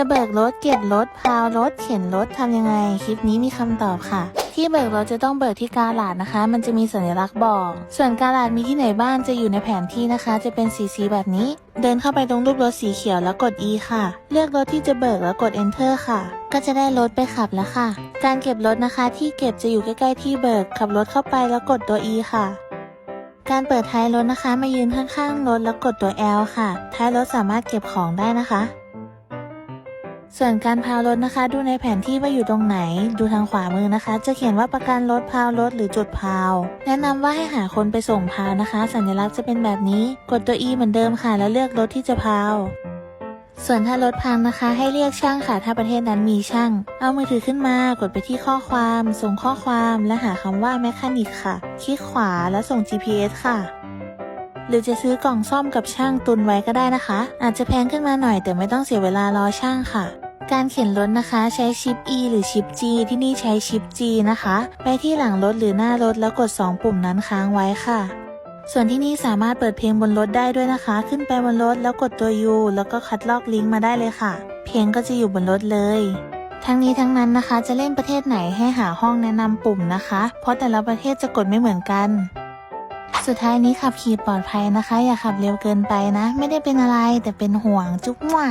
จะเบิกรถเก็บรถพาวรถเข็นรถทำยังไง คลิปนี้มีคำตอบค่ะ ที่เบิกรถจะต้องเบิกที่กาลาดนะคะ มันจะมีสัญลักษณ์บอก ส่วนกาลาดมีที่ไหนบ้างจะอยู่ในแผนที่นะคะ จะเป็นสีสีแบบนี้ เดินเข้าไปตรงรูปรถสีเขียวแล้วกด E ค่ะ เลือกรถที่จะเบิกแล้วกด Enter ค่ะ ก็จะได้รถไปขับแล้วค่ะ การเก็บรถนะคะที่เก็บจะอยู่ใกล้ๆที่เบิกขับรถเข้าไปแล้วกดตัว E ค่ะการเปิดท้ายรถนะคะ มายืนข้างๆรถแล้วกดตัว L ค่ะ ท้ายรถสามารถเก็บของได้นะคะ ส่วนการพาวรถนะคะ ดูในแผนที่ว่าอยู่ตรงไหน ดูทางขวามือนะคะ จะเขียนว่าประกันรถพาวรถหรือจุดพาว แนะนำว่าให้หาคนไปส่งพาวนะคะ สัญลักษณ์จะเป็นแบบนี้ กดตัว E เหมือนเดิมค่ะ แล้วเลือกรถที่จะพาวส่วนถ้ารถพังนะคะ ให้เรียกช่างค่ะถ้าประเทศนั้นมีช่าง เอามือถือขึ้นมากดไปที่ข้อความ ส่งข้อความและหาคำว่า mechanic ค่ะ คลิกขวาแล้วส่ง GPS ค่ะ หรือจะซื้อกล่องซ่อมกับช่างตุนไว้ก็ได้นะคะ อาจจะแพงขึ้นมาหน่อยแต่ไม่ต้องเสียเวลารอช่างค่ะ การเข็นรถนะคะใช้ชิป E หรือชิป G ที่นี่ใช้ชิป G นะคะไปที่หลังรถหรือหน้ารถแล้วกด 2 ปุ่มนั้นค้างไว้ค่ะ ส่วนที่นี่สามารถเปิดเพลงบนรถได้ด้วยนะคะ ขึ้นไปบนรถแล้วกดตัว U แล้วก็คัดลอกลิงก์มาได้เลยค่ะ เพลงก็จะอยู่บนรถเลย ทั้งนี้ทั้งนั้นนะคะ จะเล่นประเทศไหนให้หาห้องแนะนำปุ่มนะคะ เพราะแต่ละประเทศจะกดไม่เหมือนกัน สุดท้ายนี้ขับขี่ปลอดภัยนะคะ อย่าขับเร็วเกินไปนะ ไม่ได้เป็นอะไรแต่เป็นห่วงจุ๊บมั่ว